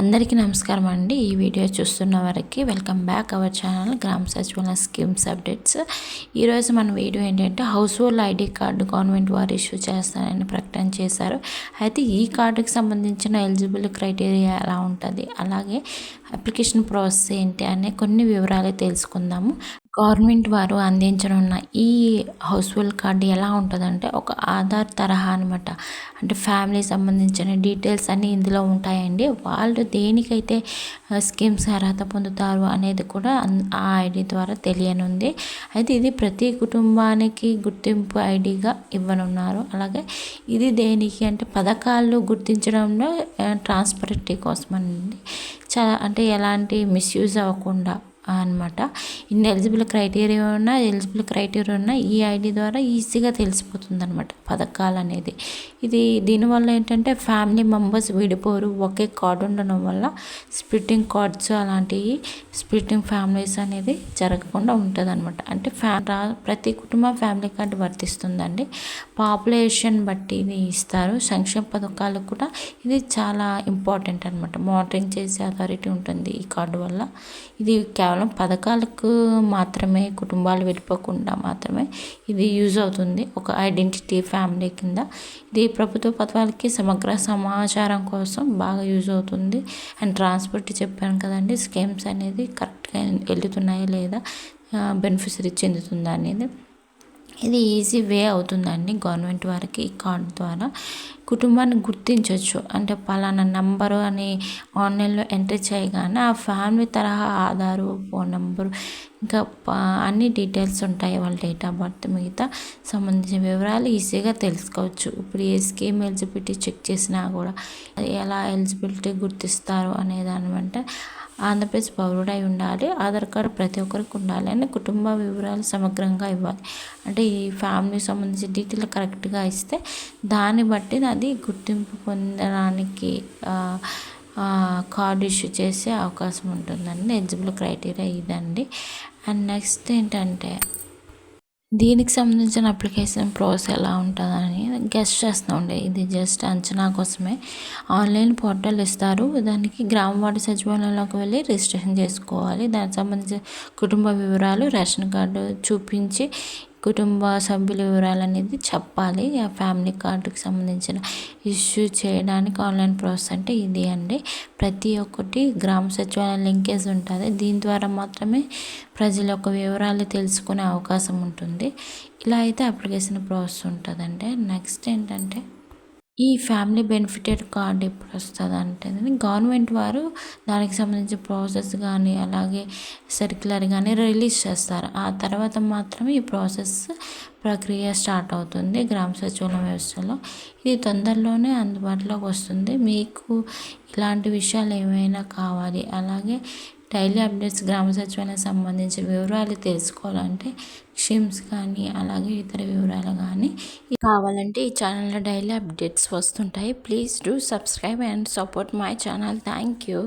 అందరికీ నమస్కారం అండి. ఈ వీడియో చూస్తున్న వారికి వెల్కమ్ బ్యాక్. అవర్ ఛానల్ గ్రామ సచివాలయ స్కీమ్స్ అప్డేట్స్. ఈరోజు మన వీడియో ఏంటంటే household ID card government వారు ఇష్యూ చేస్తారని ప్రకటన చేశారు. అయితే ఈ కార్డుకి సంబంధించిన ఎలిజిబుల్ క్రైటీరియా ఎలా ఉంటుంది? అలాగే అప్లికేషన్ ప్రాసెస్ ఏంటి? అనే కొన్ని వివరాలు తెలుసుకుందాము. గవర్నమెంట్ వారు అందించనున్న ఈ హౌస్ఫుల్ కార్డు ఎలా ఉంటుందంటే ఒక ఆధార్ తరహా అనమాట అంటే ఫ్యామిలీ సంబంధించిన డీటెయిల్స్ అన్నీ ఇందులో ఉంటాయండి. వాళ్ళు దేనికైతే స్కీమ్స్ అర్హత పొందుతారు అనేది కూడా ఆ ఐడి ద్వారా తెలియనుంది. అయితే ఇది ప్రతి కుటుంబానికి గుర్తింపు ఐడిగా ఇవ్వనున్నారు. అలాగే ఇది దేనికి అంటే పథకాలు గుర్తించడంలో ట్రాన్స్పరెంటీ కోసం అండి చాలా అంటే ఎలాంటి మిస్యూజ్ అవ్వకుండా అనమాట ఇన్ని ఎలిజిబుల్ క్రైటీరియా ఉన్నా ఎలిజిబుల్ క్రైటీరియా ఉన్నా ఈ ఐడి ద్వారా ఈజీగా తెలిసిపోతుంది అనమాట పథకాలు అనేది ఇది దీనివల్ల ఏంటంటే ఫ్యామిలీ మెంబర్స్ విడిపోరు. ఒకే కార్డు ఉండడం వల్ల స్ప్లిట్టింగ్ కార్డ్స్ అలాంటివి స్ప్లిట్టింగ్ ఫ్యామిలీస్ అనేది జరగకుండా ఉంటుంది అనమాట అంటే ఫ్యా ప్రతి కుటుంబ ఫ్యామిలీ కార్డు వర్తిస్తుందండి. పాపులేషన్ బట్టి ఇది ఇస్తారు. సంక్షేమ పథకాలు కూడా ఇది చాలా ఇంపార్టెంట్ అనమాట మానిటరింగ్ చేసే అథారిటీ ఉంటుంది ఈ కార్డు వల్ల. ఇది కేవలం పథకాలకు మాత్రమే కుటుంబాలు వెళ్ళిపోకుండా మాత్రమే ఇది యూజ్ అవుతుంది. ఒక ఐడెంటిటీ ఫ్యామిలీ కింద ఇది ప్రభుత్వ పథకాలకి సమగ్ర సమాచారం కోసం బాగా యూజ్ అవుతుంది. అండ్ ట్రాన్స్పోర్ట్ చెప్పాను కదండి స్కీమ్స్ అనేది కరెక్ట్గా వెళ్తున్నాయా లేదా బెనిఫిషరీ చెందుతుందా అనేది. ఇది ఈజీ వే అవుతుందండి గవర్నమెంట్ వారికి ఈ కార్డు ద్వారా. కుటుంబాన్ని గుర్తించవచ్చు అంటే పలానా నంబరు అని ఆన్లైన్లో ఎంటర్ చేయగానే ఆ ఫ్యామిలీ తరహా ఆధారు ఫోన్ నెంబరు ఇంకా అన్ని డీటెయిల్స్ ఉంటాయి వాళ్ళ డేట్ ఆఫ్ బర్త్ మిగతా సంబంధించిన వివరాలు ఈజీగా తెలుసుకోవచ్చు. ఇప్పుడు ఏ స్కీమ్ ఎలిజిబిలిటీ చెక్ చేసినా కూడా ఎలా ఎలిజిబిలిటీ గుర్తిస్తారు అనే దాని అంటే ఆంధ్రప్రదేశ్ పౌరుడై ఉండాలి ఆధార్ కార్డు ప్రతి ఒక్కరికి ఉండాలి అని కుటుంబ వివరాలు సమగ్రంగా ఇవ్వాలి. అంటే ఈ ఫ్యామిలీకి సంబంధించిన డీటెయిల్ కరెక్ట్గా ఇస్తే దాన్ని బట్టి అది గుర్తింపు పొందడానికి కార్డు ఇష్యూ చేసే అవకాశం ఉంటుందండి ఎలిజిబుల్ క్రైటీరియా ఇదండి. అండ్ నెక్స్ట్ ఏంటంటే దీనికి సంబంధించిన అప్లికేషన్ ప్రాసెస్ ఎలా ఉంటుందని గెస్ట్ చేస్తూ ఉండే. ఇది జస్ట్ అంచనా కోసమే. ఆన్లైన్ పోర్టల్ ఇస్తారు. దానికి గ్రామ వార్డు సచివాలయంలోకి వెళ్ళి రిజిస్ట్రేషన్ చేసుకోవాలి. దానికి సంబంధించిన కుటుంబ వివరాలు రేషన్ కార్డు చూపించి కుటుంబ సభ్యుల వివరాలు అనేది చెప్పాలి. ఆ ఫ్యామిలీ కార్డుకి సంబంధించిన ఇష్యూ చేయడానికి ఆన్లైన్ ప్రాసెస్ అంటే ఇది అండి. ప్రతి ఒక్కటి గ్రామ సచివాలయం లింకేజ్ ఉంటుంది. దీని ద్వారా మాత్రమే ప్రజల యొక్క వివరాలు తెలుసుకునే అవకాశం ఉంటుంది. ఇలా అయితే అప్లికేషన్ ప్రాసెస్ ఉంటుందండి. నెక్స్ట్ ఏంటంటే ఈ ఫ్యామిలీ బెనిఫిటెడ్ కార్డ్ ఎప్పుడు వస్తుంది అంటే గవర్నమెంట్ వారు దానికి సంబంధించిన ప్రాసెస్ కానీ అలాగే సర్క్యులర్ కానీ రిలీజ్ చేస్తారు. ఆ తర్వాత మాత్రమే ఈ ప్రాసెస్ ప్రక్రియ స్టార్ట్ అవుతుంది గ్రామ సచివాలయం వ్యవస్థలో. ఇది తొందరలోనే అందుబాటులోకి వస్తుంది. మీకు ఇలాంటి విషయాలు ఏమైనా కావాలి అలాగే డైలీ అప్డేట్స్ గ్రామ సచివాలయం సంబంధించిన వివరాలు తెలుసుకోవాలంటే షిమ్స్ కానీ అలాగే ఇతర వివరాలు కానీ కావాలంటే ఈ ఛానల్లో డైలీ అప్డేట్స్ వస్తుంటాయి. Please do subscribe and support my channel. Thank you.